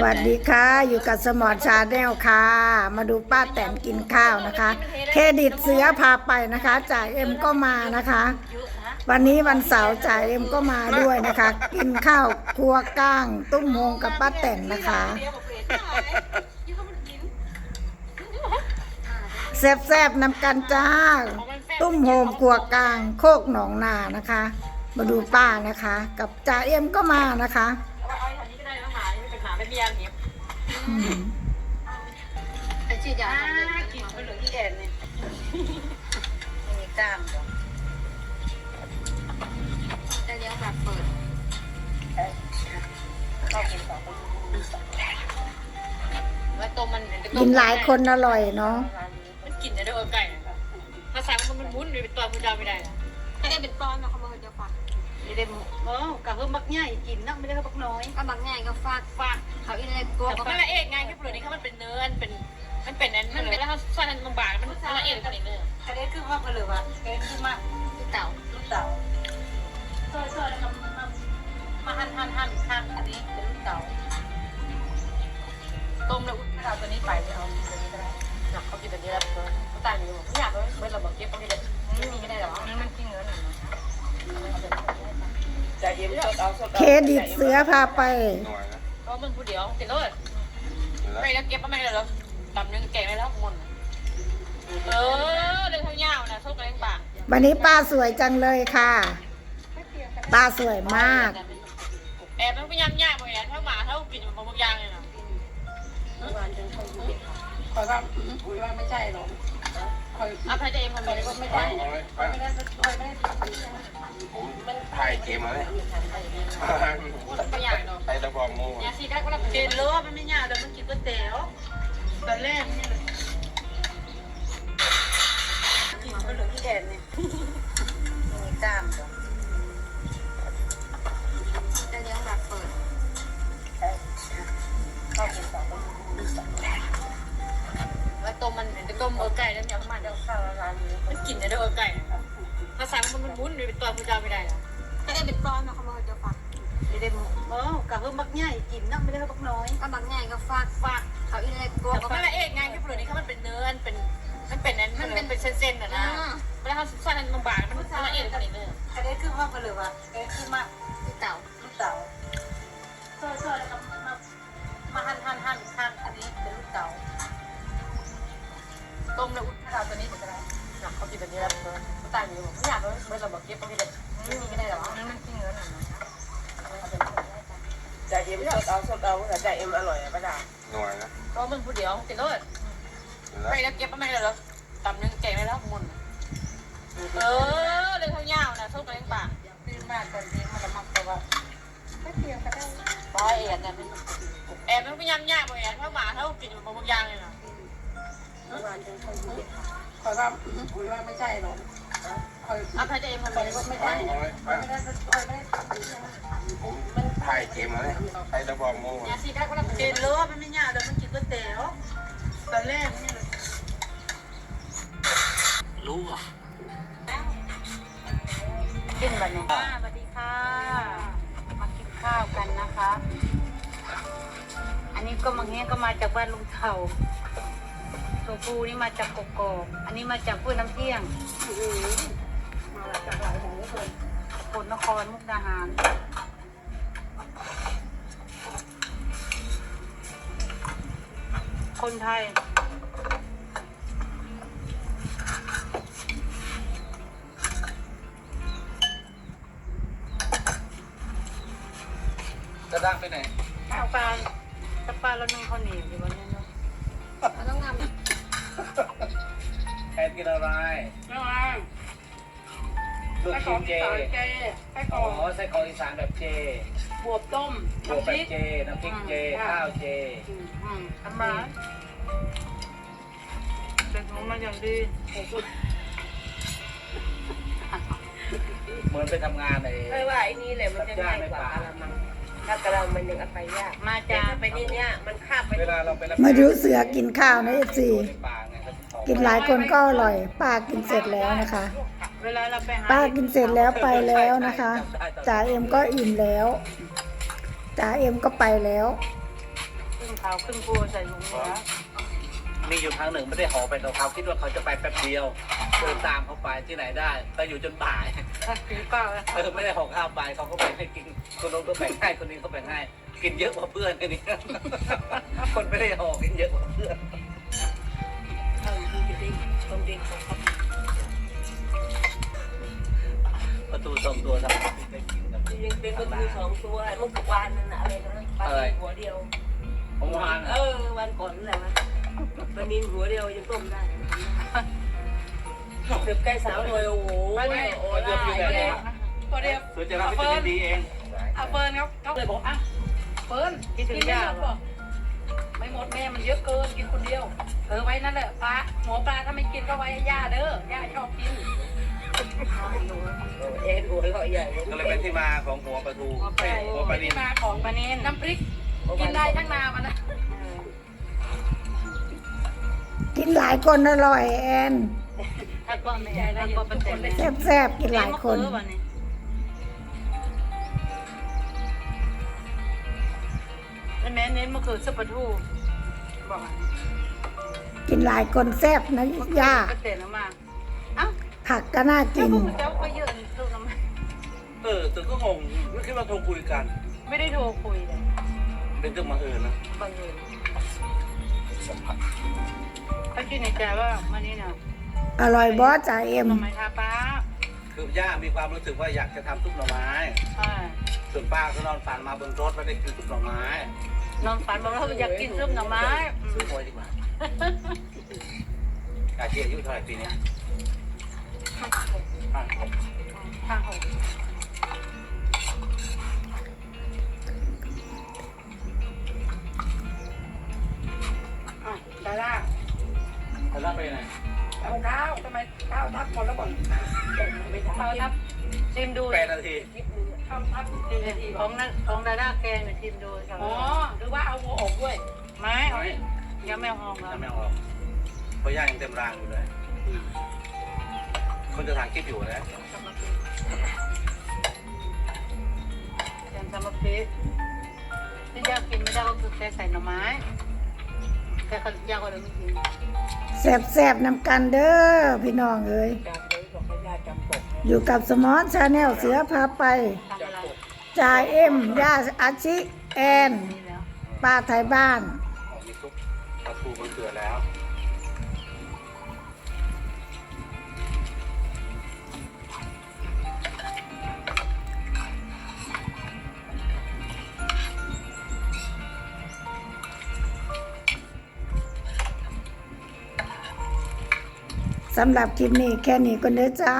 สวัสดีค่ะ อยู่กับสมอชาแนลค่ะ มาดูป้าแตนกินข้าวนะคะ เครดิตเสือพาไปนะคะจ่ายเอ็มก็มานะคะ วันนี้วันเสาร์จ่ายเอ็มก็มาด้วยนะคะ กินข้าวครัวก้าง ตุ้มโฮงกับป้าแตนนะคะ แซบๆนำกันจ้า ตุ้มโฮมครัวกลาง โคกหนองนานะคะ มาดูป้านะคะ กับจ่าเอ็มก็มานะคะ ไปฉีดยาอ่าทำเลยกินไปเหลือที่แอนเนี่ยมีกล้ามจ้ะจะเลี้ยงแบบเปิดเรากินสองคนแล้วตัวมันกินหลายคนอร่อยเนาะมันกินได้ด้วยไก่ภาษามันมันมุ้นเป็นตัวคุณจาไม่ได้ไม่ได้เป็นก้อนนะเขาบอกจะฝาก ไม่ได้เออกะเพิ่มมักง่ายกินนักไม่ได้เพิ่มมักน้อยก็บางง่ายก็ฝากฝากเขาอีเลยกลัวแต่ก็ก็ละเอกไงที่เปลือกนี่เขามันเป็นเนื้อเป็น มันเป็นนั้นมันเป็นแล้วเขาใส่มันบางมันละเอกกันเนื้อกระเด็นคือว่าเปลือกอะกระเด็นคือมาเต่าลูกเต๋าซอยซอยแล้วก็มาหั่นหั่นหั่นหั่นอันนี้เป็นลูกเต๋าต้มแล้วอุ้ยเอาตัวนี้ไปเอาตัวนี้ก็ได้หนักเขากินตัวนี้แล้วเขาตายอยู่ไม่อยากเลยเมื่อเราบอกเก็บเขาไม่ได้ไม่มีก็ได้หรอมันกินเงิน จะยิ้มสดเอาสดเครดิตเสือพาไป หน่อยนะเพราะมึงผู้เดียวติดเลยไปแล้วเก็บมาไม่ได้หรอตำนึงแกไม่แล้วมุนเออเรื่องทั้งยาวนะโชคแรงบางวันนี้ป้าสวยจังเลยค่ะ ป้าสวยมาก แอบมันพยายามยากเหมือนกันถ้าหมาถ้ากินมันบางอย่างเลยนะ คอยว่าคุยว่าไม่ใช่หรอก คอยอภัยใจเองคนไม่ใช่ไม่ได้ไม่ได้ผมมันถ่ายเกมมาเลยตัวอยางเนาะไอ้ตะบองงูยาสีได้ก็รับกินเลยมันไม่ยากแต่มันกินก๋วยเตี๋ยวตอนแรกนี่เลยกินไปเหลือที่แอนเนี่ยมีกล้ามจ้ะจะเลี้ยงแบบเปิดแล้วต้มมันเป็น ต้มเออไก่แล้วเนี่ยมันเดี๋ยวข้าวร้านนี้มันกินได้ด้วยเออไก่ภาษามันมันวุ้นเป็นตัวคุณจาไม่ได้ไม่ได้เป็นตอนนะเขาบอกจะฟังไม่ได้เออกะเพิ่มมักง่ายกินนั่งไม่ได้เพิ่มมักน้อยก็มักง่ายก็ฟากฟากเขาอีเล็กตัวก็ไม่ ต้มแล้วอุ้ยถ้าเอาตัวนี้จะได้หนักเขากินตัวนี้แล้วเขาตายอยู่ไม่อยากเลยเมื่อเราบอกเก็บเขาไม่ได้ไม่มีก็ได้หรอมันกินเงินหน่อยนะจะยิ้มสดเอาสดเอาแต่ใจเอ็มอร่อยอะป้าดาหน่อยนะเพราะมึงผู้เดียวติดเลยไปแล้วเก็บมาไม่ได้หรอตำนึงแกไม่แล้วมุนเออเรื่องทั้งยาวนะโชคแรงบางตื่นมากก่อนที่มันจะมักตัวว่าปอยแอนเนี่ยแอนมันพยายามยากเหมือนกันถ้าหมาถ้ากินมันบางอย่างเลยนะ คอยว่าคุยว่าไม่ใช่หรอกคอยอภัยใจเองคนเดียวไม่ได้ไม่ได้คอยไม่ได้ผมถ่ายเกมมาเลยไอ้ตะบองงูยาสีได้ก็รับกินเลยมันไม่ยากแต่มันกินก๋วยเตี๋ยวตอนแรกนี่เลยกินแบบนี้สวัสดีค่ะ มากินข้าวกันนะคะ อันนี้ก็มาเงี้ยก็มาจากบ้านลุงเถ่า ตัวปูนี่มาจากกกอกอันนี้มาจากพุ้ยน้ำเที่ยงมาจากหลายแห่งเลยผลนครมุกดาหารคนไทย จะดังไปไหนข้าวปลาตะปลาแล้วนึ่งข้าวเหนียวอยู่วันนี้เนาะต้องงาม แอนกินอะไรลูกชิ้นเจไส้กรอ๋ออกไส้กรอกอีสานแบบเจบวบต้มบวกแบบเจ น้ำพริกเจ ข้าวเจ อืมทำมาเป็นหมูมาอย่างดีเหมือนไปทำงานในไม่ว่าไอ้นี่แหละมันจะง่ายกว่ากะละมังถ้ากะละมันยังเอาไปยากมาแต่จากถ้าไปนี่เนี่ยมันคาบไป เวลาเราไปรับมาดูเสือกินข้าวนะเอฟซีในป่า กินหลายคนก็อร่อยป้ากินเสร็จแล้วนะคะเวลาเราไปหาป้ากินเสร็จแล้วไปแล้วนะคะจ่าเอ็มก็อิ่มแล้วจ่าเอ็มก็ไปแล้วขาวขึ้นครัวใส่ถุงเนื้อมีอยู่ครั้งหนึ่งไม่ได้ห่อไปกับเขาคิดว่าเขาจะไปแป๊บเดียวเดินตามเขาไปที่ไหนได้ไปอยู่จนบ่ายผีเปล่าเออไม่ได้ห่อข้าวไปเขาก็แบ่งให้กินคนนู้นก็แบ่งให้คนนี้ก็แบ่งให้กินเยอะกว่าเพื่อนไอ้นี่คนไม่ได้ห่อกินเยอะกว่าเพื่อนเออดูดิ ตรงดิประตูสองตัวทำได้กินกันยังเป็นประตูสองตัวเมื่อวานนั่นอะไรนะปลาหัวเดียวผมวานเออวันก่อนนั่นแหละปลานินหัวเดียวยังต้มได้เดือบใกล้สาวเลยโอ้โหไม่ไม่โอ้เดือบอยู่แบบนี้พอเดียวสวนจะรับพิรณาดีเองเอาเฟิร์นครับเขาเลยบอกอะเฟิร์นกินถึงยาไม่หมดแม่มันเยอะเกินกินคนเดียวเออไว้นั่นแหละปลาหัวปลาถ้าไม่กินก็ไว้ให้ย่าเด้อย่าชอบกินเอ็นหัวเราะใหญ่ก็เลยเป็นที่มาของหัวปลาทูเอ้ยหัวปลานินที่มาของปลาเนนน้ำพริก กินได้ทั้งนามันนะกินหลายคนอร่อยแอนถ้าก็ไม่ได้ถ้าก็เป็นคนเลยแซ่บๆกินหลายคน แม่เน้นมะเขือสับปะทู บอกกินหลายคนแซ่บนะย่าก็เตะน้ำมาเอ้าผักก็น่าแล้กิวนพวกเจ้าก็เยอะตู้น้ำมันเออตึกก็งงไม่คิดว่าโทรคุยกัน ไม่ได้โทรคุยเลยเป็นเรื่องบังเอิญนะบังเอิญเขาคิดในใจว่ามันนี่น่ะอร่อยบอสจ่าเอ็มทำไมทาป้าคือย่ามีความรู้สึกว่าอยากจะทำซุปหน่อไม้ ใช่ส่วนป้าก็นอนฝันมาบนรถไม่ได้กินซุปหน่อไม้ นอนฝันบอกว่าอยากกินซุปหน่อไม้ ซื้อหวยดีกว่าอาชีพอายุเท่าไหร่ปีเนี้ย ทับหมดแล้วบ่ข้าวทับชิมดูแปดนาทีข้าวทับชิมนาทีของนั้นของดาราแกงเนี่ยชิมดูอ๋อหรือว่าเอาหัวอกด้วยไม่เอายังไม่เอาหองจะแล้วไม่ออกเพราะย่ายังเต็มรางอยู่เลยคนจะถ่ายคลิปอยู่นะแกงสมพริกที่ยากกินไม่ได้ก็คือแกงใส่หน่อไม้แต่เขายากกว่าเราไม่กินแซ่บๆนำกันเด้อพี่น้องเอ้ย อยู่กับสมอนชาแนลเสือพาไปทำอะไรจ่าเอ็มย่าอาชิ แอนนี่แล้วป้าไทยบ้านของมีซุปปลาทูมันเกลือแล้ว สำหรับคลิปนี้แค่นี้ก็เด้อจ้า